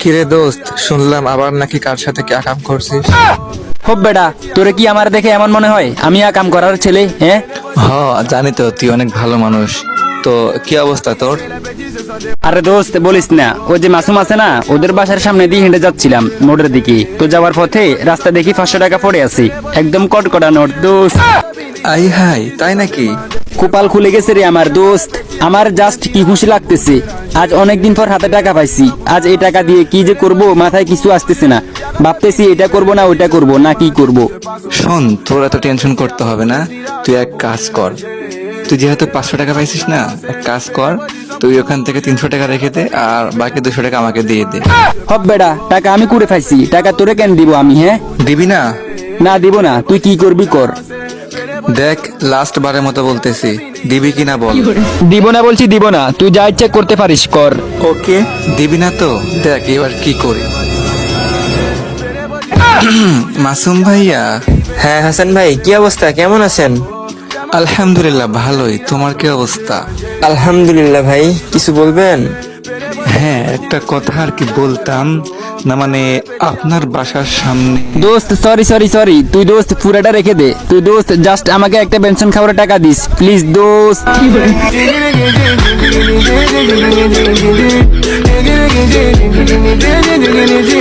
কিরে দোস্ত শুনলাম আবার নাকি কার সাথে কি আকাম করছিস? হোপ বেটা তোরে কি আমার দেখে এমন মনে হয়? আমি আর কাম করার ছেলে হ্যাঁ? হ জানি তো তুই অনেক ভালো মানুষ। তো কি অবস্থা তোর? আরে দোস্ত বলিস না। ও যে মাসুম আছে না ওদের বাসার সামনে দিয়ে হেঁটে যাচ্ছিলাম মোড়ের দিকে। তো যাওয়ার পথে রাস্তা দেখি পাঁচশো টাকা পড়ে আছে। একদম কটকটা নোট দোস্ত। আই হাই তাই নাকি? কপাল খুলে গেছে রে আমার দোস্ত। আমার জাস্ট কি খুশি লাগতেছে। আজ অনেকদিন পর হাতে টাকা পাইছি। আজ এই টাকা দিয়ে কি যে করব মাথায় কিছু আসতেছে না। ভাবতেছি এটা করব না ওইটা করব না কি করব। শোন তোর এত টেনশন করতে হবে না। তুই এক কাজ কর। তুই যেহেতু পাঁচশো টাকা পাইছিস না এক কাজ কর। তুই ওখান থেকে তিনশো টাকা রেখে দে আর বাকি দুশো টাকা আমাকে দিয়ে দে। হব বেটা টাকা আমি করে পাইছি। টাকা তোরে কেন দিব আমি হ্যাঁ? দিবি না? না দিব না। তুই কি করবি কর। দেখ লাস্ট বারের মতো বলতেছি দিবি কিনা বল। দিব না বলছি দিব না তুই যা ইচ্ছা করতে পারিস কর। ওকে দিবি না তো? দেখ এবার কি করি। মাসুম ভাইয়া। হ্যাঁ হাসান ভাই কি অবস্থা? কেমন আছেন? আলহামদুলিল্লাহ ভালোই। তোমার কি অবস্থা? আলহামদুলিল্লাহ ভাই কিছু বলবেন? হ্যাঁ একটা কথা আর কি বলতাম। না মানে আপনার বাসার সামনে দোস্ত সরি সরি সরি তুই দোস্ত পুরাটা রেখে দে। তুই দোস্ত জাস্ট আমাকে একটা পেনশন খাওয়ার টাকা দিস প্লিজ দোস্ত। gece